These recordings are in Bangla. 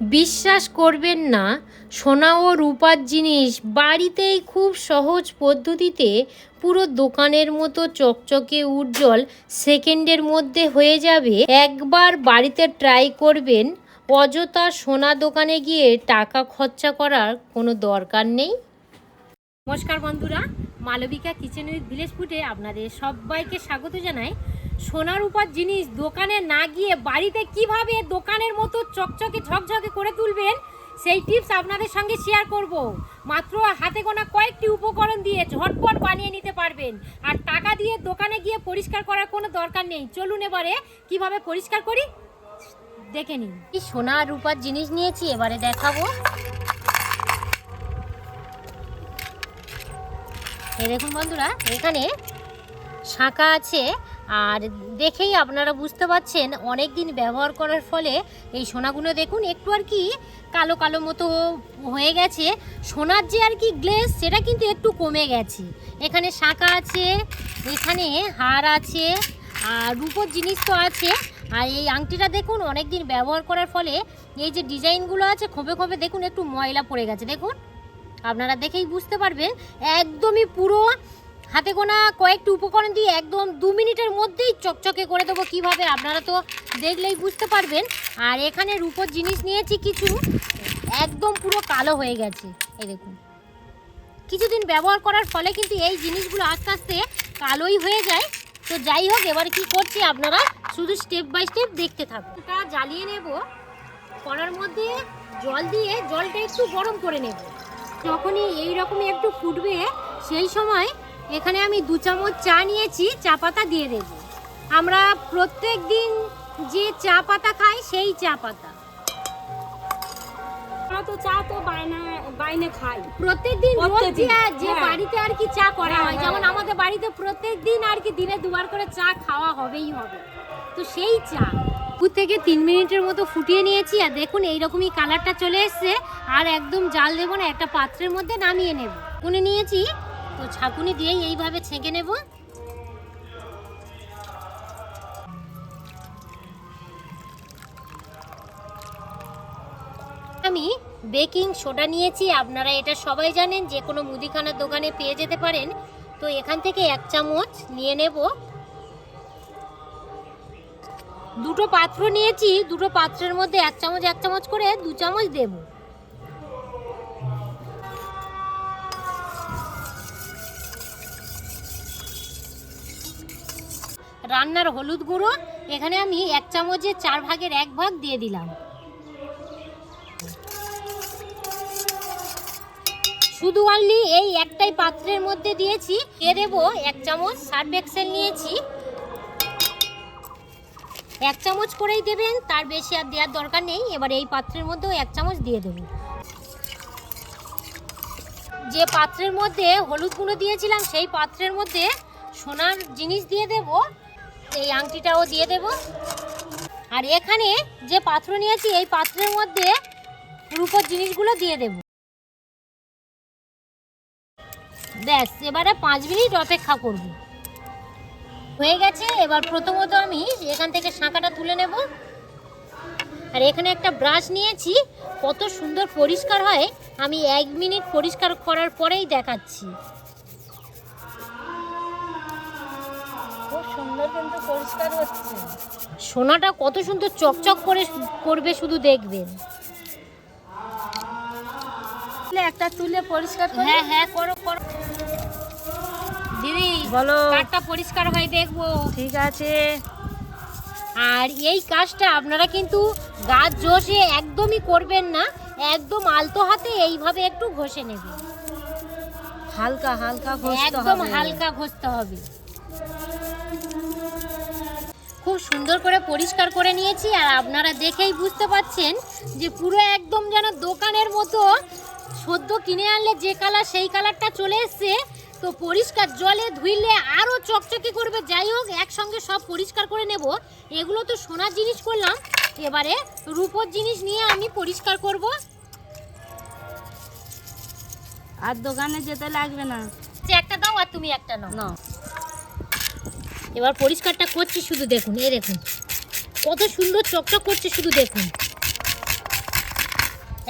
বিশ্বাস করবেন না, সোনা ও রূপার জিনিস বাড়িতেই খুব সহজ পদ্ধতিতে পুরো দোকানের মতো চকচকে উজ্জ্বল সেকেন্ডের মধ্যে হয়ে যাবে। একবার বাড়িতে ট্রাই করবেন, অযথা সোনা দোকানে গিয়ে টাকা খরচা করার কোনো দরকার নেই। নমস্কার বন্ধুরা, মালবিকা কিচেন উইথ ভিলেজ ফুডে আপনাদের সবাইকে স্বাগত জানাই। সোনার উপর জিনিস দোকানে না গিয়ে বাড়িতে কীভাবে দোকানের মতো চকচকে ঝকঝকে করে তুলবেন, সেই টিপস আপনাদের সঙ্গে শেয়ার করব। মাত্র হাতে গোনা কয়েকটি উপকরণ দিয়ে ঝটপট বানিয়ে নিতে পারবেন। আর টাকা দিয়ে দোকানে গিয়ে পরিষ্কার করার কোনো দরকার নেই। চলুন এবারে কীভাবে পরিষ্কার করি? দেখে নিন। কি সোনা রূপার জিনিস নিয়েছি, এবারে দেখাবো। এই দেখুন বন্ধুরা, এখানে শাঁখা আছে। আর দেখেই আপনারা বুঝতে পারছেন অনেক দিন ব্যবহার করার ফলে এই সোনাগুলো দেখুন, একটু আর কি কালো কালো মতো হয়ে গেছে। সোনার যে আর কি গ্লেস সেটা কিন্তু একটু কমে গেছে। এখানে শাঁখা আছে, এখানে হার আছে, আর রূপোর জিনিস তো আছে। আর এই আংটিটা দেখুন অনেক দিন ব্যবহার করার ফলে এই যে ডিজাইনগুলো আছে খোপে খোপে দেখুন, একটু ময়লা পড়ে গেছে। দেখুন, আপনারা দেখেই বুঝতে পারবেন, একদমই পুরো হাতে গোনা কয়েকটি উপকরণ দিয়ে একদম দু মিনিটের মধ্যেই চকচকে করে দেবো কীভাবে আপনারা তো দেখলেই বুঝতে পারবেন। আর এখানে রূপোর জিনিস নিয়েছি কিছু। একদম পুরো কালো হয়ে গেছে। এই দেখুন। কিছুদিন ব্যবহার করার ফলে কিন্তু এই জিনিসগুলো আস্তে আস্তে কালোই হয়ে যায়। তো যাই হোক, এবার কি করছি আপনারা? শুধু স্টেপ বাই স্টেপ দেখতে থাকুন। এটা জ্বালিয়ে নেব। করার মধ্যে জল দিয়ে জলটা একটু গরম করে নেব। যখনই এই রকমই একটু ফুটবে, সেই সময় এখানে আমি দু চামচ চা নিয়েছি চা পাতা দিয়ে দেব। আমরা প্রত্যেক দিন যে চা পাতা খাই সেই চা পাতা। তো চা তো বাইনা বাইনে খাই। রোজ যে হ্যাঁ। বাড়িতে আর কি চা করা হ্যাঁ, হয় হ্যাঁ। যেমন আমাদের বাড়িতে আর কি দিনে দুবার করে চা খাওয়া হবেই হবে। তো সেই চা। দু থেকে তিন মিনিটের মতো ফুটিয়ে নিয়েছি আর দেখুন এইরকমই কালারটা চলে এসছে। আর একদম জাল দেবো না একটা পাত্রের মধ্যে নামিয়ে নেব। কুনে নিয়েছি তো ছাকুনি দিয়েই এইভাবে ছেঁকে নেব। আমি বেকিং সোডা নিয়েছি, আপনারা এটা সবাই জানেন, যে কোনো মুদিখানার দোকানে পেয়ে যেতে পারেন। তো এখান থেকে এক চামচ নিয়ে নেব। দুটো পাত্র নিয়েছি, দুটো পাত্রের মধ্যে এক চামচ এক চামচ করে দু চামচ দেব। রান্নার হলুদ গুঁড়ো, এখানে আমি এক চামচের চার ভাগের এক ভাগ দিয়ে দিলাম। শুধু অনলি এই একটাই পাত্রের মধ্যে দিয়েছি। দিয়ে দেবো এক চামচ সার্ফ এক্সেল নিয়েছি। এক চামচ করেই দেবেন, তার বেশি আর দেওয়ার দরকার নেই। এবার এই পাত্রের মধ্যেও এক চামচ দিয়ে দেবো। যে পাত্রের মধ্যে হলুদ গুঁড়ো দিয়েছিলাম, সেই পাত্রের মধ্যে সোনার জিনিস দিয়ে দেব। এই আংটিটাও দিয়ে দেব। আর এখানে যে পাত্র নিয়েছি, এই পাত্রের মধ্যে রূপোর জিনিসগুলো দিয়ে দেব। ব্যাস, এবারে পাঁচ মিনিট অপেক্ষা করব। হয়ে গেছে, এবার প্রথমত আমি এখান থেকে শাঁখাটা তুলে নেব। আর এখানে একটা ব্রাশ নিয়েছি, কত সুন্দর পরিষ্কার হয়। আমি এক মিনিট পরিষ্কার করার পরেই দেখাচ্ছি। সুন্দর কিন্তু পরিষ্কার হচ্ছে। সোনাটা কত সুন্দর চকচক করে করবে শুধু দেখবেন একটা তুলে পরিষ্কার করে হ্যাঁ হ্যাঁ করো করো। দিদি বলো। কাঠটা পরিষ্কার হয় দেখব। ঠিক আছে। আর এই কাজটা আপনারা কিন্তু গাছ জোশে একদমই করবেন না একদম আলতো হাতে এইভাবে একটু ঘষে নেবেন। হালকা হালকা একদম হালকা ঘষতে হবে। খুব সুন্দর করে পরিষ্কার করে নিয়েছি আর আপনারা দেখেই বুঝতে পাচ্ছেন যে পুরো একদম যেন দোকানের মতো সদ্য কিনে আনলে যে কালার সেই কালারটা চলে এসছে। তো পরিষ্কার জলে ধুইলে আরও চকচকে করবে। যাই হোক একসঙ্গে সব পরিষ্কার করে নেব। এগুলো তো সোনার জিনিস করলাম। এবারে রূপোর জিনিস নিয়ে আমি পরিষ্কার করব। আর দোকানে যেতে লাগবে না। যে একটা দাও আর তুমি একটা নাও। না এবার পরিষ্কারটা করছি শুধু দেখুন এ দেখুন। কত সুন্দর চকচক করছে শুধু দেখুন।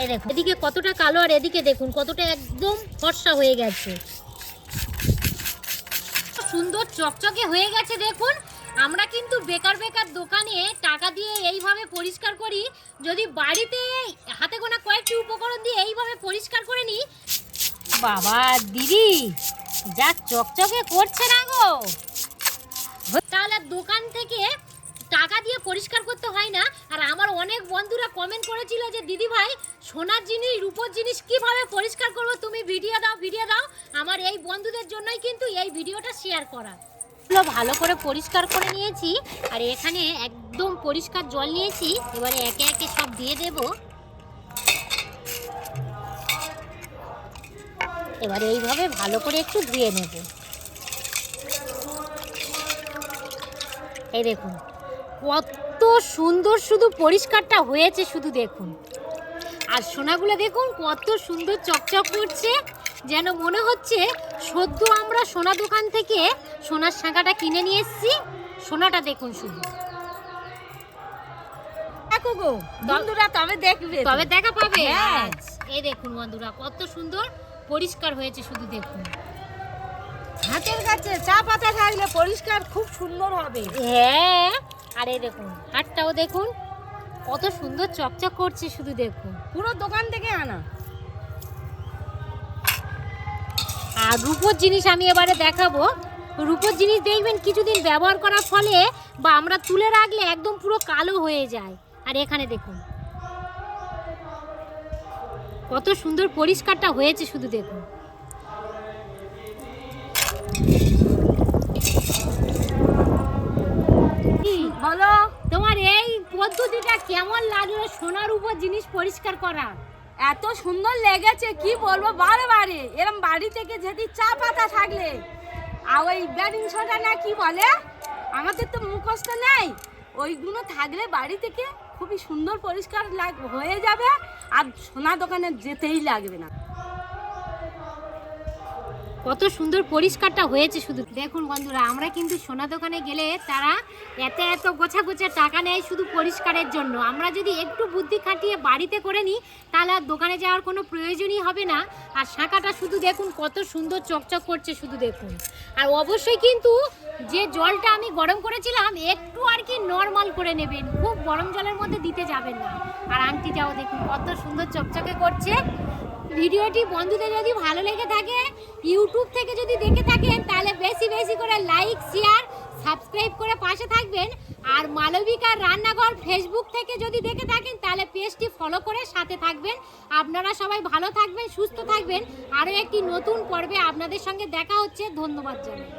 এই দেখুন, এদিকে কতটা কালো আর এদিকে দেখুন, কতটা একদম ফর্সা হয়ে গেছে। সুন্দর চকচকে হয়ে গেছে দেখুন। আমরা কিন্তু বেকার বেকার দোকানে টাকা দিয়ে এইভাবে পরিষ্কার করি। যদি বাড়িতে হাতে গোনা কয়েকটি উপকরণ দিয়ে এইভাবে পরিষ্কার করে নিই, বাবা, দিদি, যা চকচকে করছে না গো। তাহলে দোকান থেকে টাকা দিয়ে পরিষ্কার করতে হয় না? আর আমার অনেক বন্ধুরা কমেন্ট করেছিল যে, দিদি ভাই, সোনার জিনিস, রূপোর জিনিস কীভাবে পরিষ্কার করব? তুমি ভিডিও দাও ভিডিও দাও। আমার এই বন্ধুদের জন্যই কিন্তু এই ভিডিওটা শেয়ার করা। ভালো করে পরিষ্কার করে নিয়েছি। আর এখানে একদম পরিষ্কার জল নিয়েছি। এবারে একে একে সব দিয়ে দেব। এবারে এইভাবে ভালো করে একটু ধুয়ে নেব। এই দেখুন কত সুন্দর শুধু পরিষ্কারটা হয়েছে শুধু দেখুন। আর সোনাগুলো দেখুন কত সুন্দর চকচক করছে যেন মনে হচ্ছে সদ্য আমরা সোনা দোকান থেকে সোনার শাঁখাটা কিনে নিয়ে এসেছি। সোনাটা দেখুন শুধু। দেখো গো বন্ধুরা তবে দেখবে। তবে দেখা পাবে। হ্যাঁ। এই দেখুন বন্ধুরা কত সুন্দর পরিষ্কার হয়েছে শুধু দেখুন। হাতের কাছে চা পাতা থাকলে পরিষ্কার খুব সুন্দর হবে। হ্যাঁ আর দেখুন হাটটাও দেখুন কত সুন্দর চকচক করছে শুধু দেখুন। পুরো দোকান থেকে আনা। আর রূপোর জিনিস আমি এবারে দেখাবো। রূপোর জিনিস দেখবেন কিছুদিন ব্যবহার করার ফলে বা আমরা তুলে রাখলে একদম পুরো কালো হয়ে যায়। আর এখানে দেখুন কত সুন্দর পরিষ্কারটা হয়েছে শুধু দেখুন। লাগল সোনার উপর জিনিস পরিষ্কার করা। এত সুন্দর লেগেছে, কি বলব? বারে বারে। এরম বাড়ি থেকে যদি চা পাতা থাকলে। আর ওই ব্যাডিং শোটা না কি বলে? আমাদের তো মুখস্থ নেই। ওইগুলো থাকলে বাড়ি থেকে খুবই সুন্দর পরিষ্কার লাগ হয়ে যাবে। আর সোনা দোকানে যেতেই লাগবে না। কত সুন্দর পরিষ্কারটা হয়েছে শুধু। দেখুন বন্ধুরা, আমরা কিন্তু সোনা দোকানে গেলে তারা এত এত গোছা গোছা টাকা নেয় শুধু পরিষ্কারের জন্য। আমরা যদি একটু বুদ্ধি খাটিয়ে বাড়িতে করে নিই, তাহলে আর দোকানে যাওয়ার কোনো প্রয়োজনই হবে না। আর শাঁখাটা শুধু দেখুন, কত সুন্দর চকচক করছে শুধু দেখুন। আর অবশ্যই কিন্তু যে জলটা আমি গরম করেছিলাম, একটু আর কি নর্মাল করে নেবেন। খুব গরম জলের মধ্যে দিতে যাবেন না। আর আংটিটাও দেখুন, কত সুন্দর চকচকে করছে। ভিডিওটি বন্ধুদের যদি ভালো লেগে থাকে ইউটিউব থেকে যদি দেখে থাকেন, তাহলে বেশি বেশি করে লাইক শেয়ার সাবস্ক্রাইব করে পাশে থাকবেন। আর মালবিকার রান্নাঘর ফেসবুক থেকে যদি দেখে থাকেন, তাহলে পেজটি ফলো করে সাথে থাকবেন। আপনারা সবাই ভালো থাকবেন, সুস্থ থাকবেন। আরও একটি নতুন পর্বে আপনাদের সঙ্গে দেখা হচ্ছে। ধন্যবাদ জানাই।